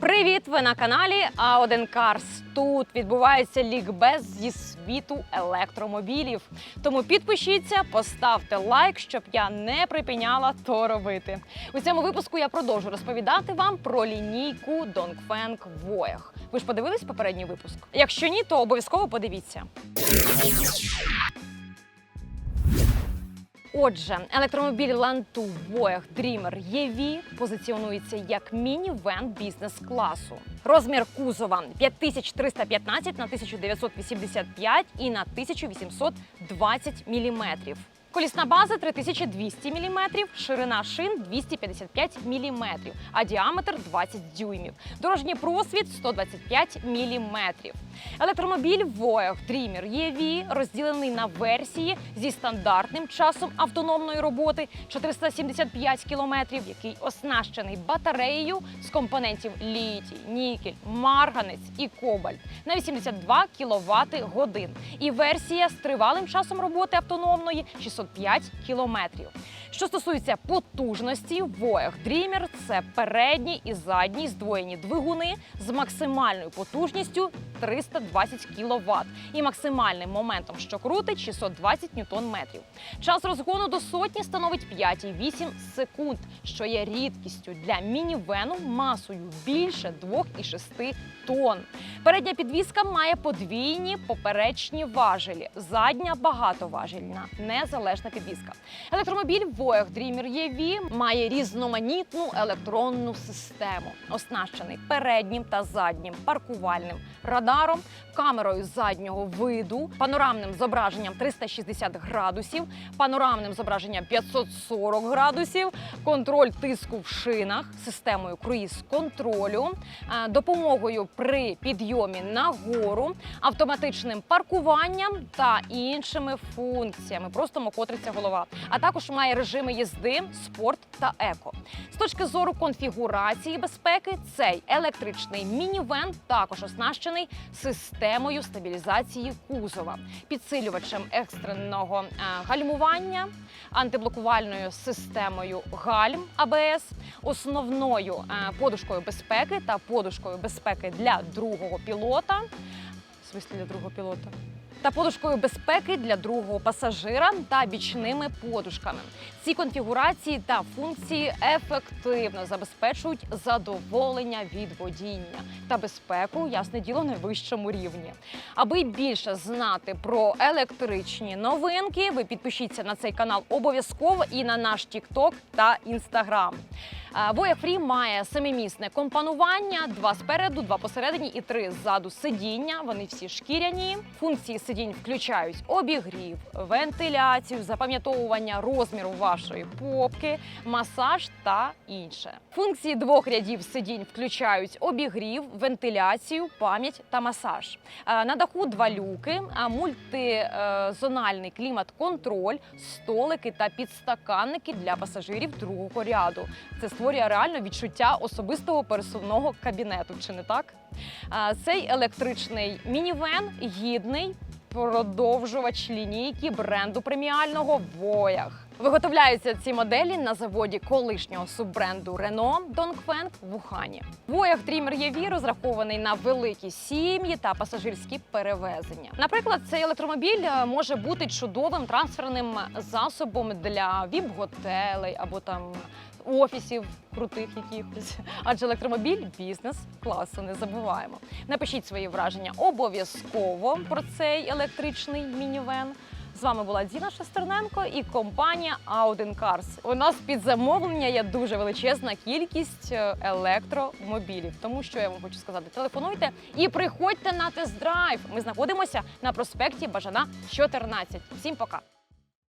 Привіт! Ви на каналі А1 Cars. Тут відбувається лікбез зі світу електромобілів. Тому підпишіться, поставте лайк, щоб я не припиняла то робити. У цьому випуску я продовжу розповідати вам про лінійку Dongfeng Voyage. Ви ж подивились попередній випуск? Якщо ні, то обов'язково подивіться. Отже, електромобіль Lantu Voyage Dreamer EV позиціонується як міні-вен бізнес-класу. Розмір кузова 5315 на 1985 і на 1820 мм. Колісна база 3200 мм, ширина шин 255 мм, а діаметр 20 дюймів. Дорожній просвіт 125 мм. Електромобіль Voyage Dreamer EV розділений на версії зі стандартним часом автономної роботи 475 км, який оснащений батареєю з компонентів літій, нікель, марганець і кобальт на 82 кВт годин. І версія з тривалим часом роботи автономної 605 кілометрів. Що стосується потужності, Voyage Dreamer – це передні і задні здвоєні двигуни з максимальною потужністю 320 кВт і максимальним моментом, що крутить 620 Нм. Час розгону до сотні становить 5,8 секунд, що є рідкістю для мінівену масою більше 2,6 тонн. Передня підвізка має подвійні поперечні важелі, задня багатоважельна, незалежна підвізка. Електромобіль Voyage Dreamer EV має різноманітну електронну систему, оснащений переднім та заднім паркувальним радаром, камерою заднього виду, панорамним зображенням 360 градусів, панорамним зображенням 540 градусів, контроль тиску в шинах, системою круїз-контролю, е, допомогою при підйомі на гору, автоматичним паркуванням та іншими функціями. Просто мокотриться голова. А також має режими їзди, спорт та еко. З точки зору конфігурації безпеки, цей електричний мінівен також оснащений системою стабілізації кузова, підсилювачем екстреного е, гальмування, антиблокувальною системою гальм АБС, основною е, подушкою безпеки та подушкою безпеки для другого пілота. В смислі для другого пілота. Та подушкою безпеки для другого пасажира та бічними подушками. Ці конфігурації та функції ефективно забезпечують задоволення від водіння та безпеку, ясне діло, на вищому рівні. Аби більше знати про електричні новинки, ви підпишіться на цей канал обов'язково і на наш TikTok та Instagram. Voya Free має семимісне компонування: два спереду, два посередині і три ззаду сидіння. Вони всі шкіряні. Функції сидінь включають обігрів, вентиляцію, запам'ятовування розміру вашої попки, масаж та інше. Функції двох рядів сидінь включають обігрів, вентиляцію, пам'ять та масаж. Е, На даху два люки, мультизональний клімат-контроль, столики та підстаканники для пасажирів другого ряду. Це створює реально відчуття особистого пересувного кабінету, чи не так? Цей електричний мінівен гідний продовжувач лінійки бренду преміального Воях. Виготовляються ці моделі на заводі колишнього суббренду Renault Dongfeng в Ухані. Воях Dreamer EV розрахований на великі сім'ї та пасажирські перевезення. Наприклад, цей електромобіль е, може бути чудовим трансферним засобом для віп-готелей або там офісів крутих якихось. Адже електромобіль бізнес класу не забуваємо. Напишіть свої враження обов'язково про цей електричний мінівен. З вами була Діна Шестерненко і компанія Auden Cars. У нас під замовлення є дуже величезна кількість е, електромобілів. Тому що я вам хочу сказати, телефонуйте і приходьте на тест-драйв. Ми знаходимося на проспекті Бажана 14. Всім пока.